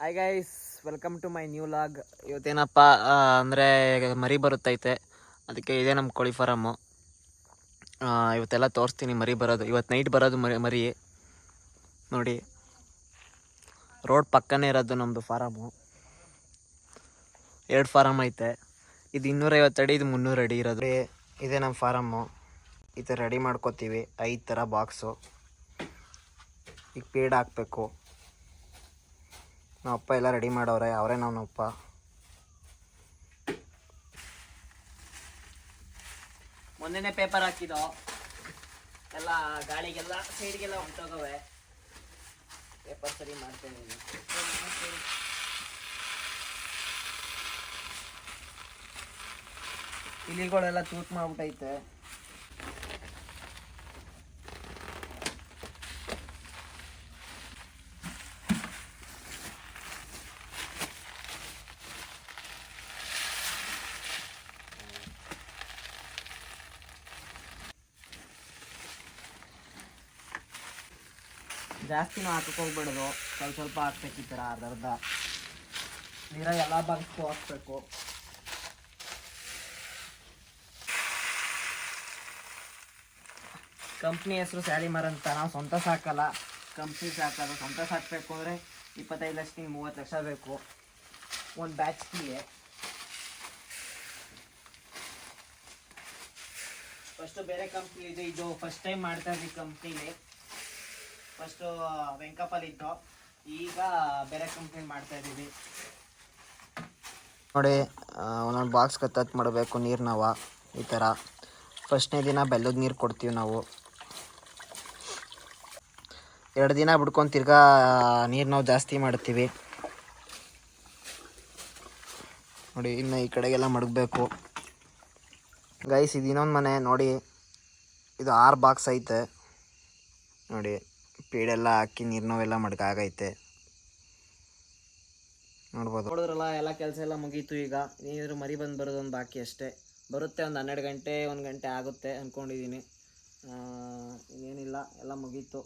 Hi guys welcome to my new vlog ಇವತ್ತೇನಪ್ಪ ಅಂದರೆ ಮರಿ ಬರುತ್ತೈತೆ. ಅದಕ್ಕೆ ಇದೇ ನಮ್ಮ ಕೋಳಿ ಫಾರಮ್ಮು ಇವತ್ತೆಲ್ಲ ತೋರಿಸ್ತೀನಿ ಮರಿ ಬರೋದು. ಇವತ್ತು ನೈಟ್ ಬರೋದು ಮರಿ ಮರಿ. ನೋಡಿ ರೋಡ್ ಪಕ್ಕನೇ ಇರೋದು ನಮ್ಮದು ಫಾರಮ್ಮು ಎರಡು ಫಾರಮ್ ಐತೆ. ಇದು ಇನ್ನೂರೈವತ್ತು ಅಡಿ, ಇದು ಮುನ್ನೂರು ಅಡಿ ಇರೋದು. ಇದೇ ನಮ್ಮ ಫಾರಮ್ಮು ಈ ಥರ ರೆಡಿ ಮಾಡ್ಕೋತೀವಿ. ಐದು ಥರ ಬಾಕ್ಸು ಈಗ ಪೇಡ್ ಹಾಕಬೇಕು. ನಮ್ಮ ಅಪ್ಪ ಎಲ್ಲ ರೆಡಿ ಮಾಡವ್ರೆ, ಅವರೇ ನಮ್ಮ ಅಪ್ಪ. ಮೊನ್ನೆನೇ ಪೇಪರ್ ಹಾಕಿದ್ದು. ಎಲ್ಲ ಗಾಳಿಗೆಲ್ಲ, ಸೈಡ್ಗೆಲ್ಲ ಹೊಂಟೋಗವೆ ಪೇಪರ್ ಸರಿ ಮಾಡ್ತೇನೆ ಇಲಿಗಳೆಲ್ಲ ತೂತ್ ಮಾಡ್ಬಿಟ್ಟೈತೆ ಜಾಸ್ತಿನೂ ಹಾಕಕ್ಕೆ ಸ್ವಲ್ಪ ಸ್ವಲ್ಪ ಹಾಕ್ಬೇಕು ಈ ಥರ ನೀರ ಎಲ್ಲ ಭಾಗಕ್ಕೂ ಹಾಕ್ಬೇಕು. ಕಂಪ್ನಿ ಹೆಸರು ಸ್ಯಾಲಿ ಮರ ಅಂತ. ನಾವು ಸ್ವಂತ ಸಾಕಲ್ಲ. ಕಂಪ್ನಿ ಸಾಕೋದು. ಸ್ವಂತ ಸಾಕಬೇಕು ಅಂದರೆ ಇಪ್ಪತ್ತೈದು ಲಕ್ಷಕ್ಕೆ ಮೂವತ್ತು ಲಕ್ಷ ಬೇಕು. ಒಂದು ಬ್ಯಾಚ್ಗೆ ಫಸ್ಟು ಬೇರೆ ಕಂಪ್ನಿ ಇದೆ. ಇದು ಫಸ್ಟ್ ಟೈಮ್ ಮಾಡ್ತಾ ಇದ್ದೀವಿ ಕಂಪ್ನಿಲಿ. ಫಸ್ಟು ವೆಂಕಪಲ್ಲಿ ಇತ್ತು ಈಗ ಬೇರೆ ಕಂಪ್ನಿ ಮಾಡ್ತಾ ಇದ್ದೀವಿ. ನೋಡಿ ಒಂದೊಂದು ಬಾಕ್ಸ್ ಕತ್ತತ್ ಮಾಡಬೇಕು, ನೀರು ನಾವು, ಈ ಥರ ಫಸ್ಟ್ನೇ ದಿನ ಬೆಲ್ಲದ ನೀರು ಕೊಡ್ತೀವಿ ನಾವು. ಎರಡು ದಿನ ಬಿಡ್ಕೊಂಡು ತಿರ್ಗಾ, ನೀರು ನಾವು ಜಾಸ್ತಿ ಮಾಡ್ತೀವಿ. ನೋಡಿ, ಇನ್ನು ಈ ಕಡೆಗೆಲ್ಲ ಮಡಗಬೇಕು. ಗೈಸ್ ಇದು ಇನ್ನೊಂದು ಮನೆ, ನೋಡಿ. ಇದು ಆರು ಬಾಕ್ಸ್ ಐತೆ. ನೋಡಿ. ಪೀಡೆಲ್ಲ ಹಾಕಿ ನೀರ್ನವೆಲ್ಲ ಮಡ್ಕಾಗೈತೆ ನೋಡ್ಬೋದು. ನೋಡಿದ್ರಲ್ಲ, ಎಲ್ಲ ಕೆಲಸ ಎಲ್ಲ ಮುಗೀತು ಈಗ. ನೀರು ಮರಿ ಬಂದು ಬರೋದೊಂದು ಬಾಕಿ ಅಷ್ಟೇ. ಬರುತ್ತೆ ಒಂದು ಹನ್ನೆರಡು ಗಂಟೆ, ಒಂದು ಗಂಟೆ ಆಗುತ್ತೆ ಅಂದ್ಕೊಂಡಿದ್ದೀನಿ ಏನಿಲ್ಲ, ಎಲ್ಲ ಮುಗೀತು.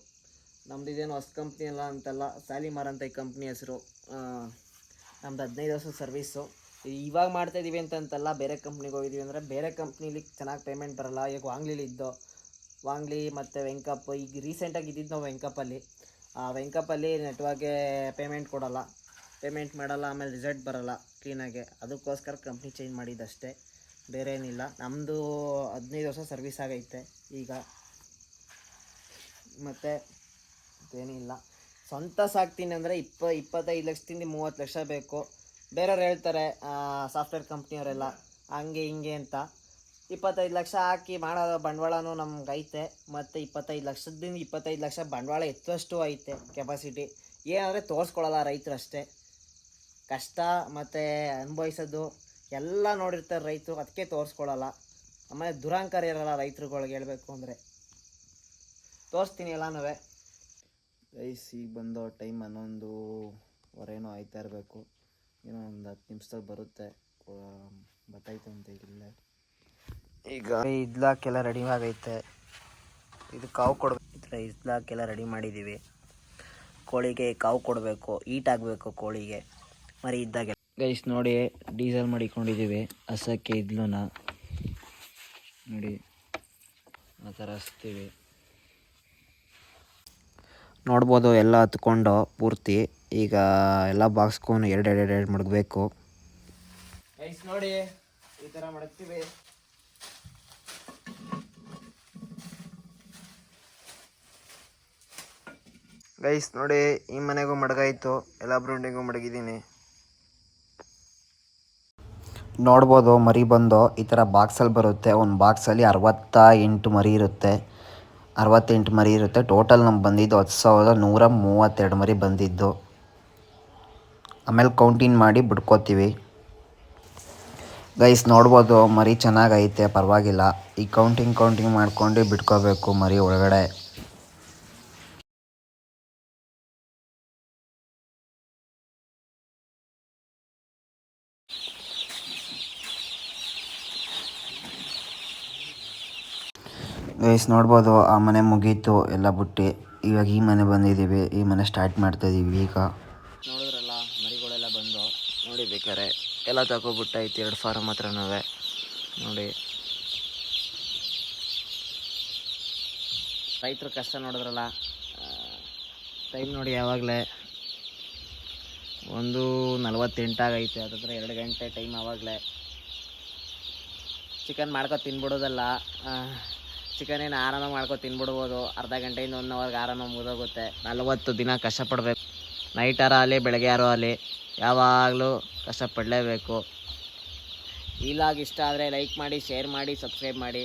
ನಮ್ದು ಇದೇನು ಹೊಸ ಕಂಪ್ನಿ ಅಲ್ಲ ಅಂತಲ್ಲ ಸ್ಯಾಲಿಮಾರ್ ಅಂತ ಈ ಕಂಪ್ನಿ ಹೆಸರು. ನಮ್ದು ಹದಿನೈದು ವರ್ಷದ ಸರ್ವೀಸು ಇವಾಗ ಮಾಡ್ತಾ ಇದೀವಿ ಅಂತಂತಲ್ಲ, ಬೇರೆ ಕಂಪ್ನಿಗೆ ಹೋಗಿದ್ದೀವಿ ಅಂದರೆ, ಬೇರೆ ಕಂಪ್ನಿಲಿ ಚೆನ್ನಾಗಿ ಪೇಮೆಂಟ್ ಬರಲ್ಲ. ಈಗ ವಾಂಗ್ಲಿಲಿ ಇದ್ದು. ವಾಂಗ್ಲಿ ಮತ್ತು ವೆಂಕಪ್ ಈಗ ರೀಸೆಂಟಾಗಿ ಇದ್ದಿದ್ದು ನಾವು ವೆಂಕಪ್ಪಲ್ಲಿ. ಆ ವೆಂಕಪ್ಪಲ್ಲಿ ನೆಟ್ವಾಗೆ ಪೇಮೆಂಟ್ ಕೊಡೋಲ್ಲ. ಪೇಮೆಂಟ್ ಮಾಡಲ್ಲ, ಆಮೇಲೆ ರಿಸಲ್ಟ್ ಬರೋಲ್ಲ ಕ್ಲೀನಾಗೆ ಅದಕ್ಕೋಸ್ಕರ ಕಂಪ್ನಿ ಚೇಂಜ್ ಮಾಡಿದ್ದಷ್ಟೇ ಬೇರೆ ಏನಿಲ್ಲ. ನಮ್ಮದು ಹದಿನೈದು ವರ್ಷ ಸರ್ವಿಸ್ ಆಗೈತೆ ಈಗ. ಮತ್ತು ಏನಿಲ್ಲ. ಸ್ವಂತ ಸಾಕ್ತೀನಿ ಅಂದರೆ ಇಪ್ಪ, ಇಪ್ಪತ್ತೈದು ಲಕ್ಷದಿಂದ ಮೂವತ್ತು ಲಕ್ಷ ಬೇಕು. ಬೇರೆಯವ್ರು ಹೇಳ್ತಾರೆ ಸಾಫ್ಟ್ವೇರ್ ಕಂಪ್ನಿಯವರೆಲ್ಲ ಹಂಗೆ, ಹಿಂಗೆ ಅಂತ. ಇಪ್ಪತ್ತೈದು ಲಕ್ಷ ಹಾಕಿ ಮಾಡೋ ಬಂಡವಾಳನೂ ನಮ್ಗೆ ಐತೆ ಮತ್ತು ಇಪ್ಪತ್ತೈದು ಲಕ್ಷದಿಂದ ಇಪ್ಪತ್ತೈದು ಲಕ್ಷ ಬಂಡವಾಳ ಎತ್ತುವಷ್ಟು ಐತೆ ಕೆಪಾಸಿಟಿ ಏನಂದರೆ ತೋರಿಸ್ಕೊಳ್ಳಲ್ಲ ರೈತರು ಅಷ್ಟೇ ಕಷ್ಟ ಮತ್ತು ಅನುಭವಿಸೋದು ಎಲ್ಲ ನೋಡಿರ್ತಾರೆ ರೈತರು, ಅದಕ್ಕೆ ತೋರಿಸ್ಕೊಳ್ಳಲ್ಲ ಆಮೇಲೆ ದುರಾಂಕಾರ ಇರಲ್ಲ ರೈತರುಗಳಿಗೆ ಹೇಳಬೇಕು ಅಂದರೆ. ತೋರಿಸ್ತೀನಿ ಎಲ್ಲನೂ ರೈಸ್ ಈಗ ಬಂದೋ ಟೈಮ್ ಹನ್ನೊಂದು ವರೇನೋ ಆಯ್ತಾ ಇರಬೇಕು. ಏನೋ ಒಂದು ಹತ್ತು ನಿಮಿಷದಲ್ಲಿ ಬರುತ್ತೆ. ಬತ್ತೈತೆ ಅಂತ ಇಲ್ಲೇ. ಈಗ ಇದ್ಲಾಕೆಲ್ಲ ರೆಡಿ ಆಗೈತೆ ಇದು ಕಾವು ಕೊಡ್ಬೇಕು ಈ ಇದ್ಲಾಕೆಲ್ಲ ರೆಡಿ ಮಾಡಿದ್ದೀವಿ ಕೋಳಿಗೆ ಕಾವು ಕೊಡಬೇಕು ಈಟ್ ಆಗಬೇಕು ಕೋಳಿಗೆ. ಮರಿ ಇದ್ದಾಗೆ ಗೈಸ್ ನೋಡಿ, ಡೀಸೆಲ್ ಮಾಡಿಕೊಂಡಿದ್ದೀವಿ ಹಸಕ್ಕೆ ಇದ್ಲು ನೋಡಿ, ಆ ಥರ ಹಸ್ತೀವಿ ನೋಡ್ಬೋದು, ಎಲ್ಲ ಹತ್ಕೊಂಡು ಪೂರ್ತಿ. ಈಗ ಎಲ್ಲ ಬಾಕ್ಸ್ಗೂ ಎರಡು ಎರಡು ಎರಡು ಮಡಗಬೇಕು. ಗೈಸ್ ನೋಡಿ, ಈ ಥರ ಮಡಗ್ತೀವಿ ಗೈಸ್, ನೋಡಿ, ಈ ಮನೆಗೂ ಮಡಗಾಯಿತು. ಎಲ್ಲ ಬ್ರೌಂಡಿಗೂ ಮಡಗಿದ್ದೀನಿ. ನೋಡ್ಬೋದು, ಮರಿ ಬಂದು ಈ ಥರ ಬಾಕ್ಸಲ್ಲಿ ಬರುತ್ತೆ. ಒಂದು ಬಾಕ್ಸಲ್ಲಿ ಅರವತ್ತ ಎಂಟು ಮರಿ ಇರುತ್ತೆ. ಅರವತ್ತೆಂಟು ಮರಿ ಇರುತ್ತೆ. ಟೋಟಲ್ ನಮ್ಗೆ ಬಂದಿದ್ದು ಹತ್ತು ಸಾವಿರದ ನೂರ ಮೂವತ್ತೆರಡು ಮರಿ ಬಂದಿದ್ದು. ಆಮೇಲೆ ಕೌಂಟಿನ್ ಮಾಡಿ ಬಿಡ್ಕೋತೀವಿ. ಗೈಸ್, ನೋಡ್ಬೋದು, ಮರಿ ಚೆನ್ನಾಗೈತೆ, ಪರವಾಗಿಲ್ಲ. ಈ ಕೌಂಟಿಂಗ್ ಕೌಂಟಿಂಗ್ ಮಾಡ್ಕೊಂಡು ಬಿಟ್ಕೋಬೇಕು ಮರಿ ಒಳಗಡೆ. ಗೈಸ್ ನೋಡ್ಬೋದು, ಆ ಮನೆ ಮುಗೀತು, ಎಲ್ಲ ಬಿಟ್ಟು. ಇವಾಗ ಈ ಮನೆ ಬಂದಿದ್ದೀವಿ, ಈ ಮನೆ ಸ್ಟಾರ್ಟ್ ಮಾಡ್ತಾ ಇದೀವಿ ಈಗ. ನೋಡಿದ್ರಲ್ಲ, ಮರಿಗಳೆಲ್ಲ ಬಂದು. ನೋಡಿ ಬೇಕಾರೆ ಎಲ್ಲ ತಗೊಬಿಟ್ಟೈತಿ ಎರಡು ಫಾರಮ್ ಹತ್ರನೂ ನೋಡಿ. ರೈತರು ಕಷ್ಟ ನೋಡಿದ್ರಲ್ಲ ಟೈಮ್ ನೋಡಿ ಯಾವಾಗಲೇ. ಒಂದು ನಲವತ್ತೆಂಟಾಗೈತೆ ಅದ್ರ ಎರಡು ಗಂಟೆ ಟೈಮ್ ಆವಾಗಲೇ. ಚಿಕನ್ ಮಾಡ್ಕೊ ತಿನ್ಬಿಡೋದಲ್ಲ ಚಿಕನ್ ಏನು ಆರಾಮಾಗಿ ಮಾಡ್ಕೊ ತಿನ್ಬಿಡ್ಬೋದು. ಅರ್ಧ ಗಂಟೆಯಿಂದ ಒನ್ ಅವರ್ಗೆ ಆರಾಮಾಗಿ ಮುಗಿದೋಗುತ್ತೆ. ನಲವತ್ತು ದಿನ ಕಷ್ಟಪಡಬೇಕು. ನೈಟಾರ ಆಗಲಿ, ಬೆಳಗ್ಗೆ ಯಾರೋ ಆಗಲಿ, ಯಾವಾಗಲೂ ಕಷ್ಟಪಡಲೇಬೇಕು. ಈ ಲಾಗ್ ಇಷ್ಟ ಆದರೆ ಲೈಕ್ ಮಾಡಿ ಶೇರ್ ಮಾಡಿ ಸಬ್ಸ್ಕ್ರೈಬ್ ಮಾಡಿ.